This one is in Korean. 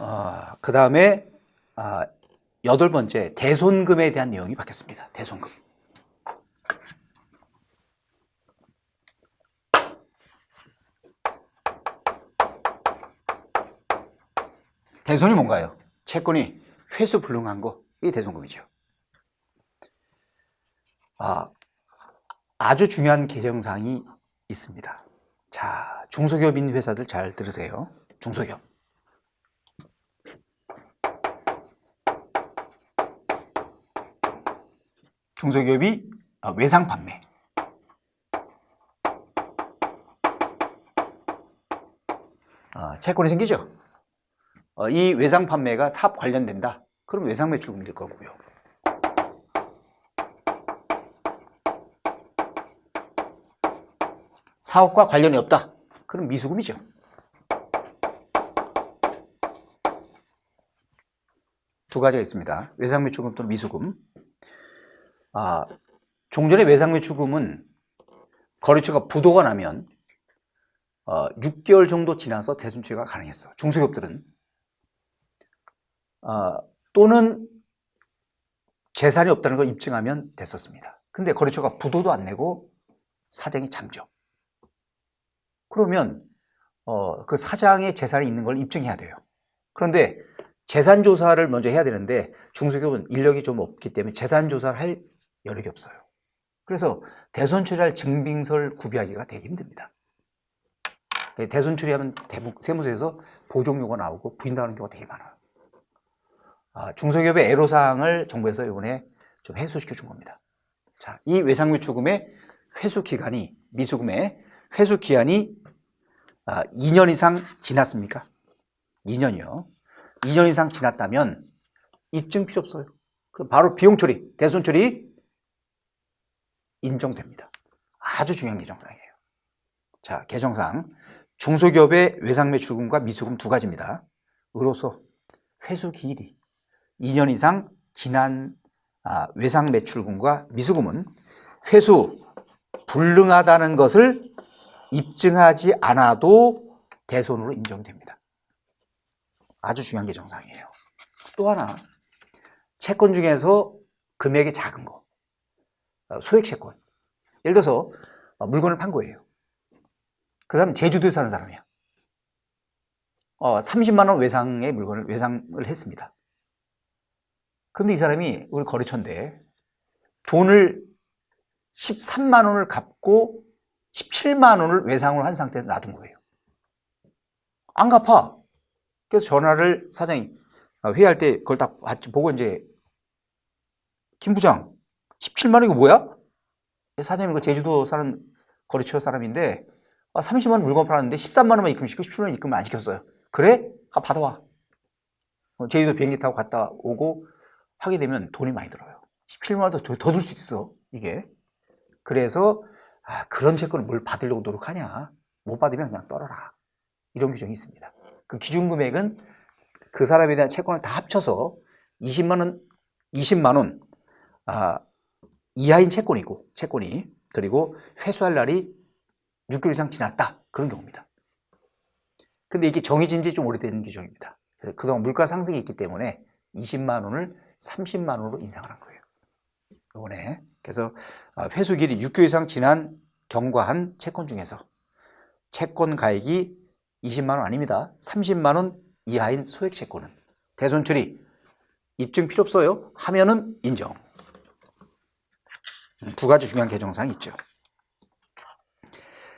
어, 그 다음에 아, 여덟 번째 대손금에 대한 내용이 바뀌었습니다. 대손금. 대손이 뭔가요? 채권이 회수 불능한 거, 이게 대손금이죠. 아, 아주 중요한 개정사항이 있습니다. 자, 중소기업인 회사들 잘 들으세요. 중소기업. 중소기업이 아, 외상 판매. 아, 채권이 생기죠. 어, 이 외상 판매가 사업 관련된다. 그럼 외상 매출금이 될 거고요. 사업과 관련이 없다. 그럼 미수금이죠. 두 가지가 있습니다. 외상 매출금 또는 미수금. 아, 종전의 외상 매출금은 거래처가 부도가 나면 어, 6개월 정도 지나서 대손치가 가능했어. 중소기업들은 아, 또는 재산이 없다는 걸 입증하면 됐었습니다. 근데 거래처가 부도도 안 내고 사장이 잠적. 그러면 어, 그 사장의 재산이 있는 걸 입증해야 돼요. 그런데 재산 조사를 먼저 해야 되는데 중소기업은 인력이 좀 없기 때문에 재산 조사를 할 여력이 없어요. 그래서 대손 처리할 증빙서를 구비하기가 되게 힘듭니다. 대손 처리하면 대부, 세무서에서 보존료가 나오고 부인당하는 경우가 되게 많아요. 아, 중소기업의 애로사항을 정부에서 이번에 좀 해소시켜 준 겁니다. 자, 이 외상매출금의 회수 기간이 미수금의 회수 기한이 아, 2년 이상 지났습니까? 2년이요. 2년 이상 지났다면 입증 필요 없어요. 그 바로 비용 처리, 대손 처리 인정됩니다. 아주 중요한 개정사항이에요. 자, 개정사항. 중소기업의 외상 매출금과 미수금 두 가지입니다. 으로서 회수 기일이 2년 이상 지난 아, 외상 매출금과 미수금은 회수 불능하다는 것을 입증하지 않아도 대손으로 인정됩니다. 아주 중요한 개정사항이에요. 또 하나, 채권 중에서 금액이 작은 거, 어, 소액 채권. 예를 들어서 어, 물건을 판 거예요. 그 사람 제주도에 사는 사람이야. 어, 30만 원 외상의 물건을 외상을 했습니다. 근데 이 사람이 우리 거래처인데 돈을 13만 원을 갚고 17만 원을 외상으로 한 상태에서 놔둔 거예요. 안 갚아. 그래서 전화를 사장이 아, 회의할 때 그걸 딱 보고 이제 김 부장 17만 원 이거 뭐야? 사장님 그 제주도 사는 거래처 사람인데 아, 30만 원 물건 팔았는데 13만 원만 입금시키고 17만 원 입금을 안 시켰어요. 그래? 가 받아와. 어, 제주도 비행기 타고 갔다 오고 하게 되면 돈이 많이 들어요. 17만 원도 더 들 수 있어 이게. 그래서 아, 그런 채권을 뭘 받으려고 노력하냐? 못 받으면 그냥 떨어라. 이런 규정이 있습니다. 그 기준 금액은 그 사람에 대한 채권을 다 합쳐서 20만 원, 20만 원 아, 이하인 채권이고 채권이 그리고 회수할 날이 6개월 이상 지났다 그런 경우입니다. 근데 이게 정해진 지 좀 오래된 규정입니다. 그래서 그동안 물가 상승이 있기 때문에 20만 원을 30만 원으로 인상을 한 거예요. 이번에 그래서 아, 회수 길이 6개월 이상 지난 경과한 채권 중에서 채권 가액이 20만 원 아닙니다. 30만 원 이하인 소액 채권은 대손 처리 입증 필요 없어요. 하면은 인정. 두 가지 중요한 개정사항이 있죠.